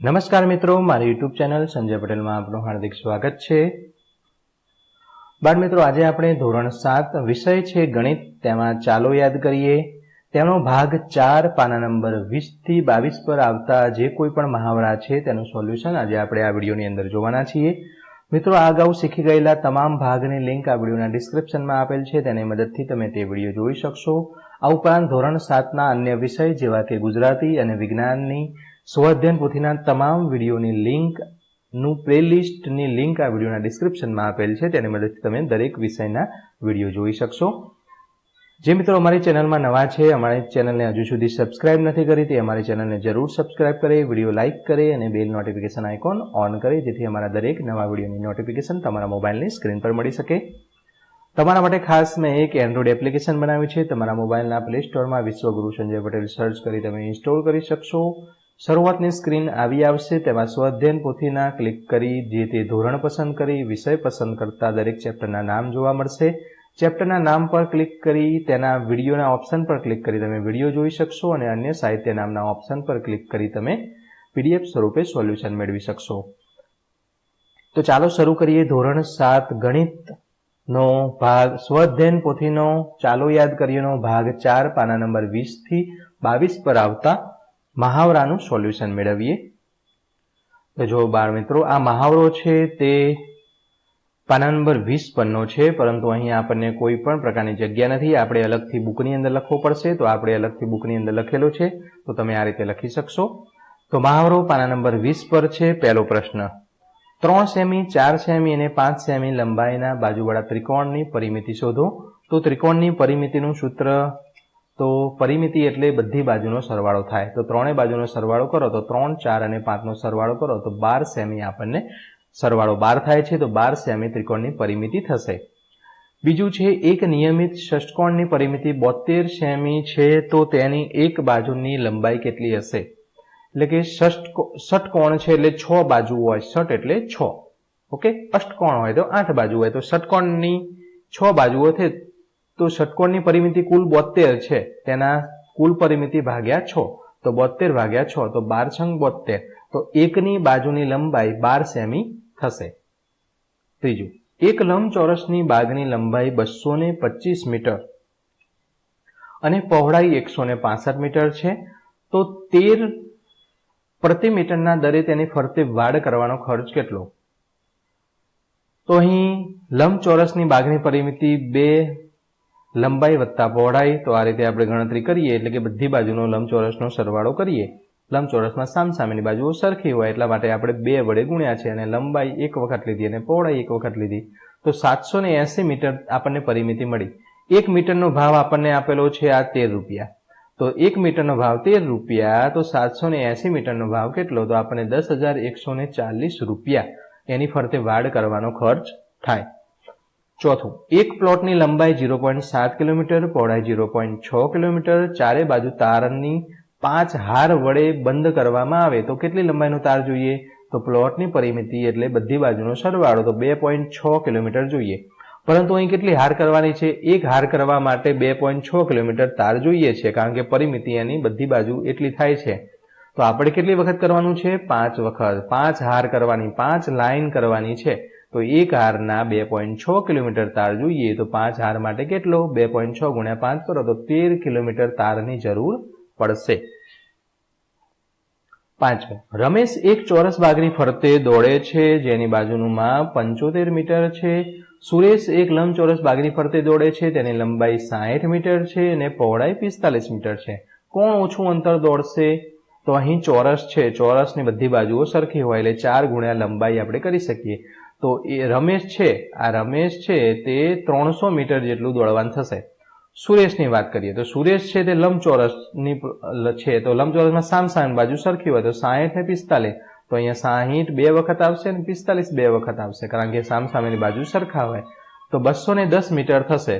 નમસ્કાર મિત્રો, મારી યુટ્યુબ ચેનલ સંજય પટેલમાં આપનું હાર્દિક સ્વાગત છે. બાળ મિત્રો, આજે આપણે ધોરણ સાત વિષય છે ગણિત. તેમાં ચાલો યાદ કરીએ. તેનો ભાગ ચાર, પાના નંબર વીસથી બાવીસ પર આવતા જે કોઈ પણ મહાવરા છે તેનું સોલ્યુશન આજે આપણે આ વિડીયોની અંદર જોવાના છીએ. મિત્રો, આ અગાઉ શીખી ગયેલા તમામ ભાગની લિંક આ વિડીયોના ડિસ્ક્રિપ્શનમાં આપેલ છે. તેની મદદથી તમે તે વીડિયો જોઈ શકશો. આ ઉપરાંત ધોરણ સાતના અન્ય વિષય જેવા કે ગુજરાતી અને વિજ્ઞાનની સ્વઅધ્યયન પોથીના તમામ વિડીયોની લિંકનું પ્લેલિસ્ટની લિંક આ વિડીયોના ડિસ્ક્રિપ્શનમાં આપેલ છે. તેની મદદથી તમે દરેક વિષયના વીડિયો જોઈ શકશો. જે મિત્રો અમારી ચેનલમાં નવા છે, અમારી ચેનલને હજુ સુધી સબસ્ક્રાઇબ નથી કરી, તે અમારી ચેનલને જરૂર સબસ્ક્રાઇબ કરે, વીડિયો લાઇક કરે અને બેલ નોટિફિકેશન આઇકોન ઓન કરે, જેથી અમારા દરેક નવા વિડીયોની નોટિફિકેશન તમારા મોબાઈલની સ્ક્રીન પર મળી શકે. તમારા માટે ખાસ મેં એક એન્ડ્રોઇડ એપ્લિકેશન બનાવી છે. તમારા મોબાઈલના પ્લે સ્ટોરમાં વિશ્વગુરુ સંજય પટેલ સર્ચ કરી, તમે ઇન્સ્ટોલ કરી શકશો. શરૂઆતની સ્ક્રીન આવી આવશે, તેમાં સ્વઅધ્યયન પોથીના ક્લિક કરી જે તે ધોરણ પસંદ કરી, વિષય પસંદ કરતા દરેક ચેપ્ટરના નામ જોવા મળશે. ચેપ્ટરના નામ પર ક્લિક કરી, તેના વિડીયોના ઓપ્શન પર ક્લિક કરી તમે વીડિયો જોઈ શકશો અને અન્ય સાહિત્ય નામના ઓપ્શન પર ક્લિક કરી તમે પીડીએફ સ્વરૂપે સોલ્યુશન મેળવી શકશો. તો ચાલો શરૂ કરીએ ધોરણ સાત, ગણિતનો ભાગ. સ્વધ્યન પોથીનો ચાલો યાદ કરીએનો ભાગ ચાર, પાના નંબર વીસથી બાવીસ પર આવતા મહાવરાનું સોલ્યુશન મેળવીએ. તો જો બાળ મિત્રો, આ મહાવરો છે તે પાના નંબર વીસ પરનો છે, પરંતુ અહીં આપણને કોઈ પણ પ્રકારની જગ્યા નથી. આપણે અલગથી બુકની અંદર લખવો પડશે, તો આપણે અલગથી બુકની અંદર લખેલો છે, તો તમે આ રીતે લખી શકશો. તો મહાવરો પાના નંબર વીસ પર છે, પહેલો પ્રશ્ન. ત્રણ સેમી, ચાર સેમી અને પાંચ સેમી લંબાઈના બાજુવાળા ત્રિકોણની પરિમિતિ શોધો. તો ત્રિકોણની પરિમિતિનું સૂત્ર તો પરિમિતિ એટલે બધી બાજુનો સરવાળો થાય. તો ત્રણેય બાજુનો સરવાળો કરો તો ત્રણ, ચાર અને પાંચનો સરવાળો કરો તો બાર સેમી આપણને સરવાળો બાર થાય છે. તો બાર સેમી ત્રિકોણની પરિમિતિ થશે. બીજું છે એક નિયમિત ષષ્ટકોણની પરિમિતિ બોતેર સેમી છે તો તેની એક બાજુની લંબાઈ કેટલી હશે? એટલે કે ષષ્ટ ષટકોણ છે એટલે છ બાજુ હોય ષટ એટલે છ. ઓકે? અષ્ટકોણ હોય તો આઠ બાજુ હોય. તો ષટકોણની છ બાજુઓ છે તો ષટકોણની પરિમિતિ કુલ બોતેર છે. તેના કુલ પરિમિતિ ભાગ્યા છ. તો બોતેર ભાગ્યા છ, તો બાર છંગ બોતેર તો એકની બાજુની લંબાઈ બાર સેમી થશે. ત્રીજું, એક લંબચોરસની બાગની લંબાઈ બસો ને પચીસ મીટર અને પહોળાઈ એકસો ને પાસઠ મીટર છે. તો તેર પ્રતિ મીટરના દરે તેની ફરતે વાડ કરવાનો ખર્ચ કેટલો? તો અહીં લંબચોરસની બાગની પરિમિતિ બે લંબાઈ વત્તા પહોળાઈ, તો આ રીતે આપણે ગણતરી કરીએ, એટલે કે બધી બાજુનો લંબચોરસનો સરવાળો કરીએ. લંબચોરસમાં સામસામેની બાજુઓ સરખી હોય, એટલા માટે આપણે બે વડે ગુણ્યા છે, અને લંબાઈ એક વખત લીધી અને પહોળાઈ એક વખત લીધી. તો સાતસો ને એસી મીટર આપણને પરિમિતિ મળી. એક મીટરનો ભાવ આપણને આપેલો છે આ તેર રૂપિયા. તો એક મીટરનો ભાવ તેર રૂપિયા, તો સાતસો ને એસી મીટરનો ભાવ કેટલો? તો આપણને દસ હજાર એકસો ને ચાલીસ રૂપિયા. એની ફરતે વાડ કરવાનો ખર્ચ થાય. ચોથું, એક પ્લોટની લંબાઈ ઝીરો પોઈન્ટ સાત કિલોમીટર, પહોળાઈ ઝીરો પોઈન્ટ છ કિલોમીટર, ચારે બાજુ તારની પાંચ હાર વડે બંધ કરવામાં આવે. તો કેટલી લંબાઈનો તાર જોઈએ? તો પ્લોટની પરિમિતિ એટલે બધી બાજુનો સરવાળો, તો બે પોઈન્ટ છ કિલોમીટર જોઈએ. પરંતુ અહીં કેટલી હાર કરવાની છે? એક હાર કરવા માટે બે પોઈન્ટ છ કિલોમીટર તાર જોઈએ છે, કારણ કે પરિમિતિ એની બધી બાજુ એટલી થાય છે. તો આપણે કેટલી વખત કરવાનું છે? પાંચ વખત. પાંચ હાર કરવાની, પાંચ લાઈન કરવાની છે. તો એક હારના બે પોઈન્ટ છ કિલોમીટર તાર જોઈએ તો પાંચ હાર માટે કેટલો? બે પોઈન્ટ છ ગુણ્યા પાંચ કરો તો તેર કિલોમીટર તારની જરૂર પડશે. પાંચમું, રમેશ એક ચોરસ બાગની ફરતે દોડે છે, જેની બાજુનું માપ પંચોતેર મીટર છે. સુરેશ એક લંબચોરસ બાગની ફરતે દોડે છે, તેની લંબાઈ સાહીઠ મીટર છે અને પહોળાઈ પિસ્તાલીસ મીટર છે. કોણ ઓછું અંતર દોડશે? તો અહીં ચોરસ છે, ચોરસની બધી બાજુઓ સરખી હોય એટલે ચાર ગુણ્યા લંબાઈ આપણે કરી શકીએ. તો એ રમેશ છે, આ રમેશ છે તે ત્રણસો મીટર જેટલું દોડવાનું થશે. સુરેશની વાત કરીએ તો સુરેશ છે તે લંબચોરસની છે. તો લંબચોરસમાં સામ સામ બાજુ સરખી હોય તો સાહીઠ ને પિસ્તાલીસ. તો અહીંયા સાહીઠ બે વખત આવશે અને પિસ્તાલીસ બે વખત આવશે, કારણ કે સામ સામેની બાજુ સરખા હોય. તો બસો ને દસ મીટર થશે.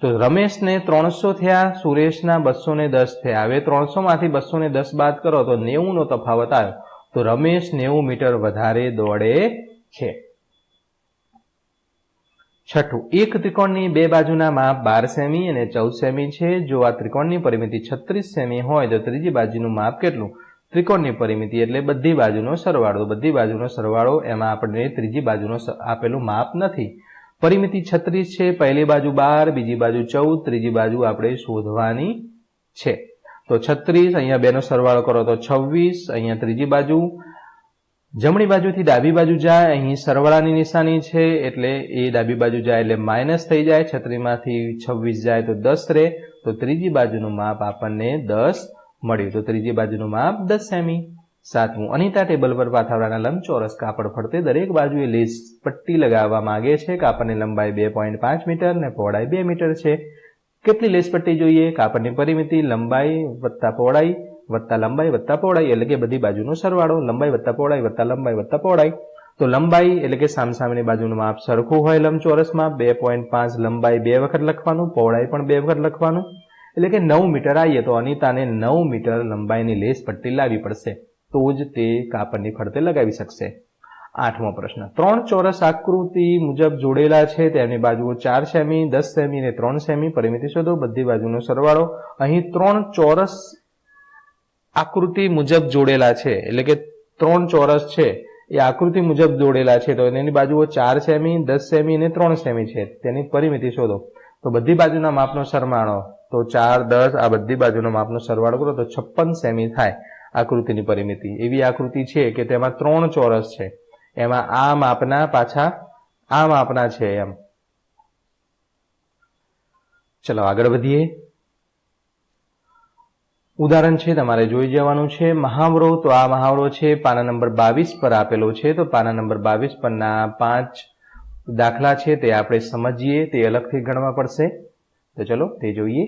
તો રમેશને ત્રણસો થયા, સુરેશના બસો ને દસ થયા. હવે ત્રણસો માંથી બસો ને દસ બાદ કરો તો નેવું નો તફાવત આવ્યો. તો રમેશ નેવું મીટર વધારે દોડે છે. છઠ્ઠું, એક ત્રિકોણની બે બાજુના માપ બાર સેમી અને ચૌદ સેમી છે. જો આ ત્રિકોણની પરિમિતિ છત્રીસ સેમી હોય, તો ત્રીજી બાજુનું માપ કેટલું? ત્રિકોણની પરિમિતિ એટલે બધી બાજુનો સરવાળો. બધી બાજુનો સરવાળો એમાં આપણને ત્રીજી બાજુનો આપેલું માપ નથી. પરિમિતિ છત્રીસ છે, પહેલી બાજુ બાર, બીજી બાજુ ચૌદ, ત્રીજી બાજુ આપણે શોધવાની છે. તો છત્રીસ, અહીંયા બેનો સરવાળો કરો તો છવ્વીસ, અહીંયા ત્રીજી બાજુ જમણી બાજુથી ડાબી બાજુ જાય, અહીં સરવાળાની નિશાની છે, એટલે એ ડાબી બાજુ જાય એટલે માઇનસ થઈ જાય, છત્રીમાંથી છવ્વીસ જાય તો દસ રહે તો ત્રીજી બાજુનું માપ આપણને દસ મળ્યું. તો ત્રીજી બાજુનું માપ દસ સેમી. સાતમું અનિતા ટેબલ પર પાથાવડાના લંબચોરસ કાપડ ફરતે દરેક બાજુએ લેસ પટ્ટી લગાવવા માંગે છે. કાપડની લંબાઈ બે પોઈન્ટ પાંચ મીટર ને પહોળાઈ બે મીટર છે. કેટલી લેસ પટ્ટી જોઈએ? કાપડની પરિમિતિ, લંબાઈ વત્તા પહોળાઈ વત્તા લંબાઈ વત્તા પહોળાઈ એટલે કે બધી બાજુનો સરવાળો, લંબાઈ વત્તા પહોળાઈ વત્તા લંબાઈ વત્તા પહોળાઈ. તો લંબાઈ એટલે કે સામસામેની બાજુનું માપ સરખું હોય લંબચોરસમાં, બે પોઈન્ટ પાંચ લંબાઈ બે વખત લખવાનું, પહોળાઈ પણ બે વખત લખવાનું. એટલે કે નવ મીટર આવીએ તો અનિતાને નવ મીટર લંબાઈની લેસ પટ્ટી લાવવી પડશે. તો જ તે કાપડની ફરતે લગાવી શકશે. આઠમો પ્રશ્ન. ત્રણ ચોરસ આકૃતિ મુજબ જોડેલા છે, તેમની બાજુઓ ચાર સેમી, દસ સેમી અને ત્રણ સેમી. પરિમિતિ શોધો, બધી બાજુનો સરવાળો. અહીં ત્રણ ચોરસ આકૃતિ મુજબ જોડેલા છે. એટલે કે ત્રણ ચોરસ છે. એ આકૃતિ મુજબ જોડેલા છે. તો એની બાજુઓ ચાર સેમી, દસ સેમી અને ત્રણ સેમી છે. તેની પરિમિતિ શોધો. તો બધી બાજુના માપનો સરવાળો. તો ચાર, દસ, આ બધી બાજુનો માપનો સરવાળો કરો તો છપ્પન સેમી થાય આકૃતિની પરિમિતિ. એવી આકૃતિ છે કે તેમાં ત્રણ ચોરસ છે. એમાં આ માપના પાછા આ માપના છે એમ. ચલો આગળ વધીએ. ઉદાહરણ છે, તમારે જોઈ જવાનું છે, મહાવરો, તો આ મહાવરો છે, પાના નંબર બાવીસ પર આપેલો છે, તો પાના નંબર બાવીસ પરના પાંચ દાખલા છે, તે આપણે સમજીએ, તે અલગથી ગણવા પડશે. તો ચલો, તે જોઈએ.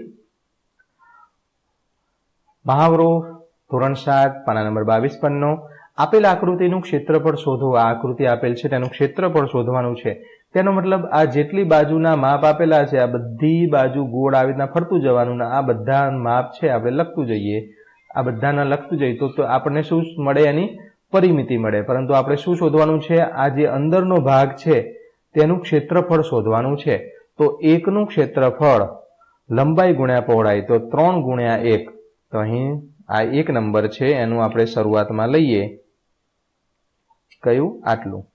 મહાવરો, ધોરણ સાત, પાના નંબર બાવીસ પરનો. આપેલ આકૃતિનું ક્ષેત્રફળ શોધો. આ આકૃતિ આપેલ છે, તેનું ક્ષેત્રફળ શોધવાનું છે. તેનો મતલબ આ જેટલી બાજુના માપ આપેલા છે, આ બધી બાજુ ગોળ આવી રીતના ફરતું જવાનું આ બધા માપ છે, આપણે લખતું જઈએ. આ બધાના લખતું જઈએ તો આપણને શું મળે એની પરિમિતિ મળે. પરંતુ આપણે શું શોધવાનું છે? આ જે અંદરનો ભાગ છે, તેનું ક્ષેત્રફળ શોધવાનું છે. તો એકનું ક્ષેત્રફળ લંબાઈ ગુણ્યા પહોળાઈ, તો ત્રણ ગુણ્યા એક. તો અહીં આ એક નંબર છે, એનું આપણે શરૂઆતમાં લઈએ. કયું? આટલું.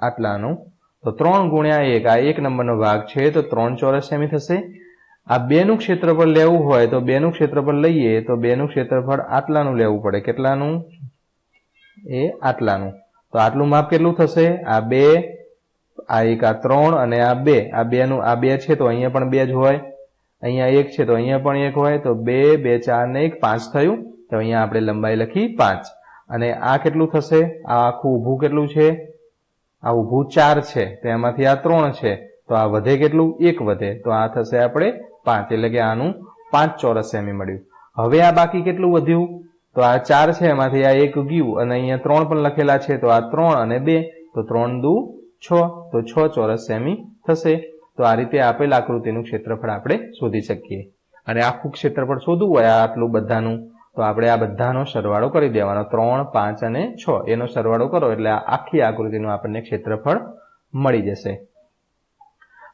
આટલાનું. તો ત્રણ ગુણ્યા એક, આ એક નંબરનો ભાગ છે, તો ત્રણ ચોરસ સેમી થશે. આ બેનું ક્ષેત્રફળ લેવું હોય તો બેનું ક્ષેત્રફળ લઈએ, તો બેનું ક્ષેત્રફળ આટલાનું લેવું પડે. કેટલાનું? એ આટલાનું. તો આટલું માપ કેટલું થશે? આ બે, આ એક, આ ત્રણ અને આ બે. આ બેનું, આ બે છે તો અહીંયા પણ બે જ હોય. અહીંયા એક છે તો અહીંયા પણ એક હોય. તો બે બે, ચાર ને એક, પાંચ થયું. તો અહીંયા આપણે લંબાઈ લખી પાંચ. અને આ કેટલું થશે? આ આખું ઊભું કેટલું છે? આ ઊભું ચાર છે, તો એમાંથી આ ત્રણ છે, તો આ વધે કેટલું? એક વધે. તો આ થશે આપણે પાંચ, એટલે કે આનું પાંચ ચોરસ સેમી મળ્યું. હવે આ બાકી કેટલું વધ્યું? તો આ ચાર છે, એમાંથી આ એક ગયું, અને અહીંયા ત્રણ પણ લખેલા છે, તો આ ત્રણ અને બે, તો ત્રણ દુ છ, તો છ ચોરસ સેમી થશે. તો આ રીતે આપેલ આકૃતિનું ક્ષેત્રફળ આપણે શોધી શકીએ. અને આખું ક્ષેત્રફળ શોધવું હોય આટલું બધાનું. તો આપણે આ બધાનો સરવાળો કરી દેવાનો. ત્રણ, પાંચ અને છ. એનો સરવાળો કરો એટલે આખી આકૃતિનું આપણને ક્ષેત્રફળ મળી જશે.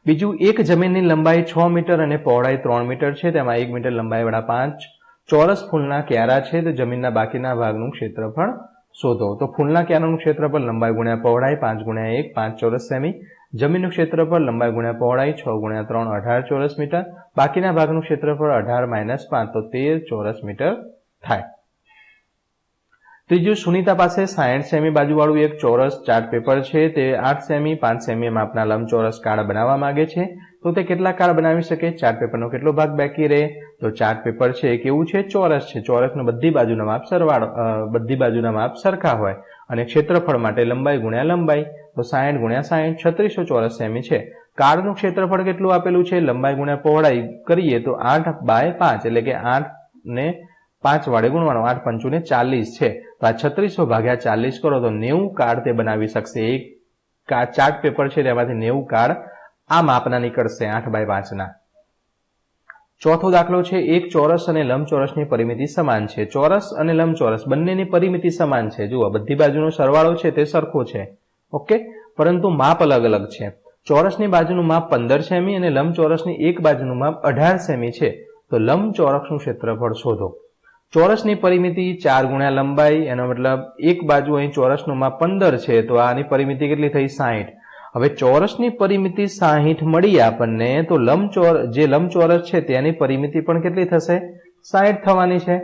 બીજું, એક જમીનની લંબાઈ છ મીટર અને પહોળાઈ ત્રણ મીટર છે. તેમાં એક મીટર લંબાઈવાળા પાંચ. ચોરસ ફૂલના ક્યારા છે. તો જમીનના બાકીના ભાગનું ક્ષેત્રફળ શોધો. તો ફૂલના ક્યારાનું ક્ષેત્રફળ લંબાઈ ગુણ્યા પહોળાઈ પાંચ ગુણ્યા એક, પાંચ ચોરસ સેમી. જમીનનું ક્ષેત્રફળ લંબાઈ ગુણ્યા પહોળાઈ છ ગુણ્યા ત્રણ અઢાર ચોરસ મીટર. બાકીના ભાગનું ક્ષેત્રફળ અઢાર માઇનસ પાંચ. તો તેર ચોરસ મીટર થાય. ત્રીજું, સુનિતા પાસે સાઠ સેમી બાજુવાળું એક ચોરસ ચાર્ટ પેપર છે. તે આઠ સેમી, પાંચ સેમી માપના લંબચોરસ કાર્ડ બનાવવા માંગે છે. તો તે કેટલા કાર્ડ બનાવી શકે? ચાર્ટ પેપરનો કેટલો ભાગ બાકી રહે? તો ચાર્ટ પેપર છે એ કેવું છે? ચોરસ છે. ચોરસનો બધી બાજુના માપ સરવાળો બધી બાજુના માપ સરખા હોય અને ક્ષેત્રફળ માટે લંબાઈ ગુણ્યા લંબાઈ. તો સાઠ ગુણ્યા સાઠ છત્રીસો ચોરસ સેમી છે. કાર્ડનું ક્ષેત્રફળ કેટલું આપેલું છે? લંબાઈ ગુણ્યા પહોળાઈ કરીએ તો આઠ બાય પાંચ એટલે કે આઠ ને પાંચ વાડે ગુણવાનો, આઠ પંચુ ને ચાલીસ છે. તો આ છત્રીસો ભાગ્યા ચાલીસ કરો તો નેવું કાર્ડ તે બનાવી શકશે. એક ચાર્ટ પેપર છે તેમાંથી નેવું કાર્ડ આ માપના નીકળશે આઠ બાય પાંચના. ચોથો દાખલો છે, એક ચોરસ અને લંબચોરસની પરિમિતિ સમાન છે. ચોરસ અને લંબચોરસ બંનેની પરિમિતિ સમાન છે. જુઓ, બધી બાજુનો સરવાળો છે, તે સરખો છે. ઓકે? પરંતુ માપ અલગ અલગ છે. ચોરસની બાજુનું માપ પંદર સેમી અને લંબચોરસની એક બાજુનું માપ અઢાર સેમી છે. તો લંબચોરસનું ક્ષેત્રફળ શોધો. ચોરસની પરિમિતિ ચાર ગુણ્યા લંબાઈ, એનો મતલબ એક બાજુ અહીં ચોરસનું માપ પંદર છે, તો આની પરિમિતિ કેટલી થઈ? સાહીઠ. હવે ચોરસની પરિમિતિ સાહીઠ મળી આપણને, તો લંબચોર, જે લંબચોરસ છે તેની પરિમિતિ પણ કેટલી થશે? સાહીઠ થવાની છે.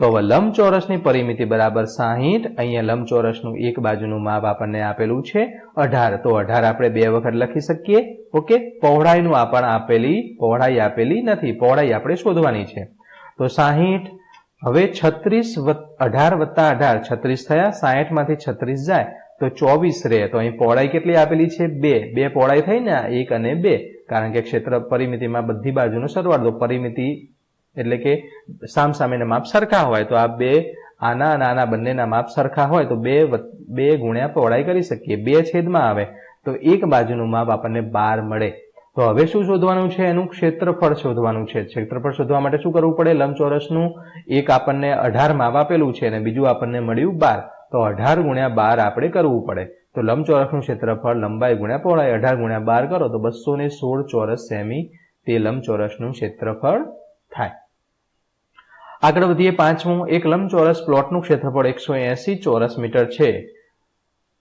તો હવે લંબચોરસની પરિમિતિ બરાબર સાહીઠ, અહીંયા લંબચોરસનું એક બાજુનું માપ આપણને આપેલું છે અઢાર. તો અઢાર આપણે બે વખત લખી શકીએ. ઓકે? પહોળાઈનું આપણ આપેલી, પહોળાઈ આપેલી નથી, પહોળાઈ આપણે શોધવાની છે. તો સાહીઠ હવે છત્રીસ અઢાર વત્તા અઢાર, છત્રીસ થયા, સાહીઠમાંથી છત્રીસ જાય, તો ચોવીસ રહે. તો અહીં પહોળાઈ કેટલી આપેલી છે? બે. બે પહોળાઈ થઈ ને એક અને બે. કારણ કે ક્ષેત્ર પરિમિતિમાં બધી બાજુનો સરવાળો પરિમિતિ એટલે કે સામ સામેના માપ સરખા હોય. તો આ બે, આના અને આના બંનેના માપ સરખા હોય, તો બે બે ગુણ્યા પહોળાઈ કરી શકીએ. બે છેદમાં આવે. તો એક બાજુનું માપ આપણને બાર મળે. તો હવે શું શોધવાનું છે? એનું ક્ષેત્રફળ શોધવાનું છે. ક્ષેત્રફળ શોધવા માટે શું કરવું પડે? લંબચોરસનું એક આપણને અઢાર માપ આપેલું છે અને બીજું આપણને મળ્યું બાર. તો અઢાર ગુણ્યા બાર આપણે કરવું પડે. તો લંબચોરસનું ક્ષેત્રફળ લંબાઈ ગુણ્યા પહોળાઈ અઢાર ગુણ્યા બાર કરો તો બસો ને સોળ ચોરસ સેમી તે લંબચોરસનું ક્ષેત્રફળ થાય. આગળ વધીએ પાંચમું. એક લંબચોરસ પ્લોટનું ક્ષેત્રફળ એકસો ચોરસ મીટર છે.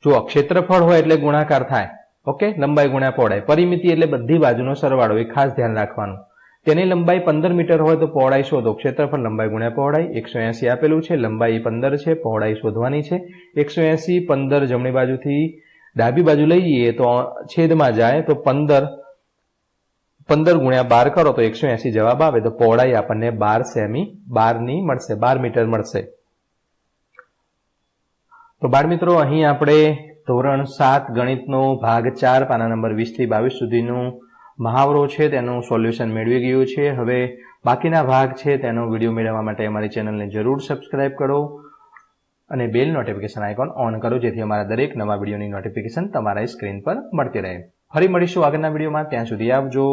જો ક્ષેત્રફળ હોય એટલે ગુણાકાર થાય. ઓકે? લંબાઈ ગુણ્યા પહોળાઈ. પરિમિતિ એટલે બધી બાજુનો સરવાળો, એ ખાસ ધ્યાન રાખવાનું. તેની લંબાઈ પંદર મીટર હોય તો પહોળાઈ શોધો. ક્ષેત્રફળ લંબાઈ ગુણ્યા પહોળાઈ, એકસો એસી આપેલું છે. લંબાઈ પંદર છે, પહોળાઈ શોધવાની છે. એકસો એસી પંદર જમણી બાજુથી ડાબી બાજુ લઈએ તો છેદમાં જાય તો પંદર પંદર ગુણ્યા બાર કરો તો એકસો એસી જવાબ આવે. તો પહોળાઈ આપણને બાર સેમી બારની મળશે. બાર મીટર મળશે. તો બાળ મિત્રો, અહીં આપણે ધોરણ સાત ગણિતનો ભાગ ચાર, પાના નંબર વીસથી બાવીસ સુધીનું મહાવરો છે, તેનું સોલ્યુશન મેળવી ગયું છે. હવે બાકીના ભાગ છે, તેનો વીડિયો મેળવવા માટે અમારી ચેનલને જરૂર સબસ્ક્રાઇબ કરો અને બેલ નોટિફિકેશન આઇકોન ઓન કરો, જેથી અમારા દરેક નવા વિડીયોની નોટિફિકેશન તમારા સ્ક્રીન પર મળતી રહે. ફરી મળીશું આગળના વિડીયોમાં. ત્યાં સુધી આવજો.